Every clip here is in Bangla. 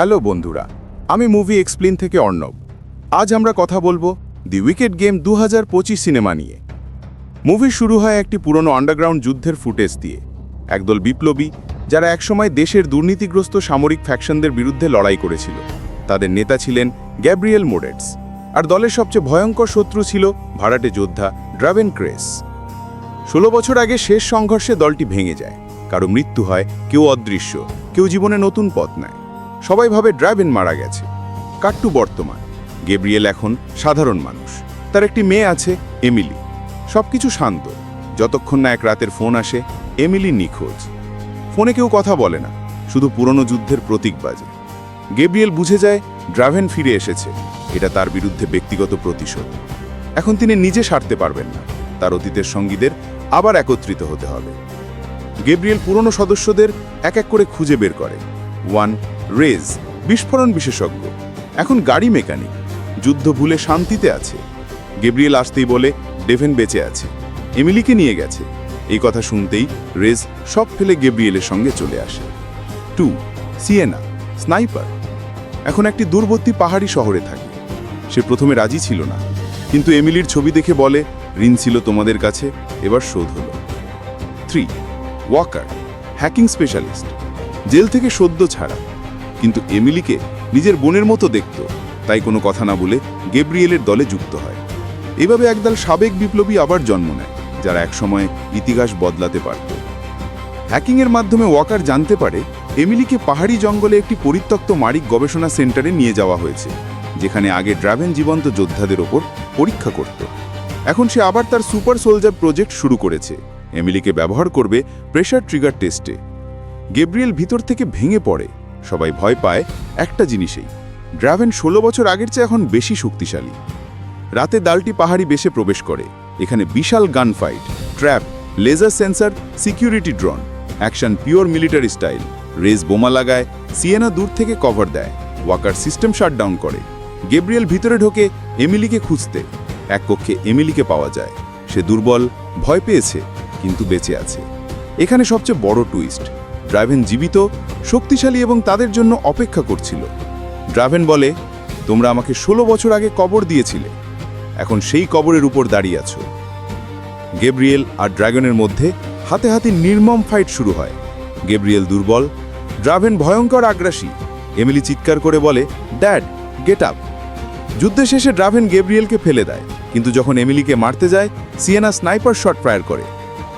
হ্যালো বন্ধুরা, আমি মুভি এক্সপ্লেন থেকে অর্ণব। আজ আমরা কথা বলব দি উইকেট গেম দু হাজার পঁচিশ সিনেমা নিয়ে। মুভি শুরু হয় একটি পুরনো আন্ডারগ্রাউন্ড যুদ্ধের ফুটেজ দিয়ে। একদল বিপ্লবী, যারা একসময় দেশের দুর্নীতিগ্রস্ত সামরিক ফ্যাকশনদের বিরুদ্ধে লড়াই করেছিল। তাদের নেতা ছিলেন গ্যাব্রিয়েল মোডেটস আর দলের সবচেয়ে ভয়ঙ্কর শত্রু ছিল ভাড়াটে যোদ্ধা ড্রাভেন ক্রেস। ষোলো বছর আগে শেষ সংঘর্ষে দলটি ভেঙে যায়। কারও মৃত্যু হয়, কেউ অদৃশ্য, কেউ জীবনে নতুন পথ নেয়। সবাই ভাবে ড্রাইভেন মারা গেছে। কাট্টু বর্তমান। গেব্রিয়েল এখন সাধারণ মানুষ। তার একটি মেয়ে আছে, এমিলি। সবকিছু শান্ত। যতক্ষণ না এক রাতের ফোন আসে, এমিলি নিখোঁজ। ফোনে কেউ কথা বলে না, শুধু পুরনো যুদ্ধের প্রতীক বাজে। গেব্রিয়েল বুঝে যায় ড্রাভেন ফিরে এসেছে। এটা তার বিরুদ্ধে ব্যক্তিগত প্রতিশোধ। এখন তিনি নিজে সারতে পারবেন না। তার অতীতের সঙ্গীদের আবার একত্রিত হতে হবে। গেব্রিয়েল পুরনো সদস্যদের এক এক করে খুঁজে বের করে। ওয়ান রেজ, বিস্ফোরণ বিশেষজ্ঞ, এখন গাড়ি মেকানিক, যুদ্ধ ভুলে শান্তিতে আছে। গেব্রিয়েল আসতেই বলে, ডেভেন বেঁচে আছে, এমিলিকে নিয়ে গেছে। এই কথা শুনতেই রেজ সব ফেলে গেব্রিয়েলের সঙ্গে চলে আসে। Two, Siena, sniper. এখন একটি দূরবর্তী পাহাড়ি শহরে থাকে। সে প্রথমে রাজি ছিল না, কিন্তু এমিলির ছবি দেখে বলে, ঋণ ছিল তোমাদের কাছে, এবার শোধ হলো। Three, Walker, hacking specialist. Jail থেকে সদ্য ছাড়া। কিন্তু এমিলিকে নিজের বোনের মতো দেখত, তাই কোনো কথা না বলে গেব্রিয়েলের দলে যুক্ত হয়। এভাবে একদল সাবেক বিপ্লবী আবার জন্ম নেয়, যারা একসময় ইতিহাস বদলাতে পারত। হ্যাকিংয়ের মাধ্যমে ওয়াকার জানতে পারে, এমিলিকে পাহাড়ি জঙ্গলে একটি পরিত্যক্ত মারিক গবেষণা সেন্টারে নিয়ে যাওয়া হয়েছে, যেখানে আগে ড্রাভেন জীবন্ত যোদ্ধাদের ওপর পরীক্ষা করত। এখন সে আবার তার সুপার সোলজার প্রজেক্ট শুরু করেছে। এমিলিকে ব্যবহার করবে প্রেশার ট্রিগার টেস্টে। গেব্রিয়েল ভিতর থেকে ভেঙে পড়ে। সবাই ভয় পায় একটা জিনিসেই। ড্রাভেন ষোলো বছর আগের চেয়ে এখন বেশি শক্তিশালী। রাতে দালটি পাহাড়ি বেশে প্রবেশ করে। এখানে বিশাল gun fight trap laser sensor security drone action pure military style race বোমা লাগায়, সিয়েনা দূর থেকে কভার দেয় ওয়াকার সিস্টেম শাটডাউন করে। গেব্রিয়েল ভিতরে ঢোকে এমিলিকে খুঁজতে। এক কক্ষে এমিলিকে পাওয়া যায়। সে দুর্বল, ভয় পেয়েছে, কিন্তু বেঁচে আছে। এখানে সবচেয়ে বড় টুইস্ট ড্রাইভেন জীবিত, শক্তিশালী এবং তাদের জন্য অপেক্ষা করছিল। ড্রাভেন বলে, তোমরা আমাকে ষোলো বছর আগে কবর দিয়েছিলে। এখন সেই কবরের উপর দাঁড়িয়ে আছো। গেব্রিয়েল আর ড্রাগনের মধ্যে হাতে হাতে নির্মম ফাইট শুরু হয়। গেব্রিয়েল দুর্বল ড্রাভেন ভয়ঙ্কর আগ্রাসী। এমিলি চিৎকার করে বলে, ড্যাড, গেট আপ! যুদ্ধ শেষে ড্রাভেন গেব্রিয়েলকে ফেলে দেয়, কিন্তু যখন এমিলিকে মারতে যায়, সিয়েনা স্নাইপার শট ফায়ার করে।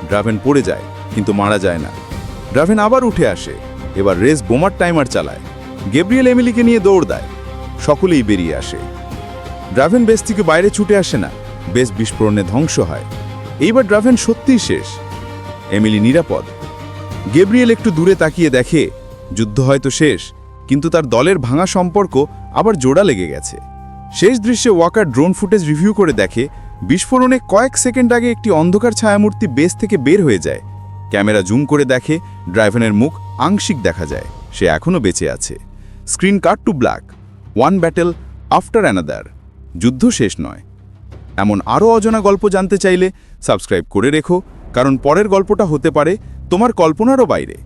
ড্রাভেন পড়ে যায়, কিন্তু মারা যায় না। ড্রাভেন আবার উঠে আসে, এবার রেস বোমার টাইমার চালায়। গেব্রিয়েল এমিলিকে নিয়ে দৌড় দেয়, সকলেই বেরিয়ে আসে। ড্রাভেন বেস থেকে বাইরে ছুটে আসে না বেস বিস্ফোরণে ধ্বংস হয়। এইবার ড্রাভেন সত্যিই শেষ। এমিলি নিরাপদ। গেব্রিয়েল একটু দূরে তাকিয়ে দেখে, যুদ্ধ হয়তো শেষ, কিন্তু তার দলের ভাঙা সম্পর্ক আবার জোড়া লেগে গেছে। শেষ দৃশ্যে ওয়াকার ড্রোন ফুটেজ রিভিউ করে দেখে, বিস্ফোরণে কয়েক সেকেন্ড আগে একটি অন্ধকার ছায়ামূর্তি বেস থেকে বের হয়ে যায়। ক্যামেরা জুম করে দেখে ড্রাইভেনের মুখ আংশিক দেখা যায়, সে এখনও বেঁচে আছে। Screen cut to black, one battle after another, যুদ্ধ শেষ নয়। এমন আরও অজানা গল্প জানতে চাইলে সাবস্ক্রাইব করে রেখো, কারণ পরের গল্পটা হতে পারে তোমার কল্পনারও বাইরে।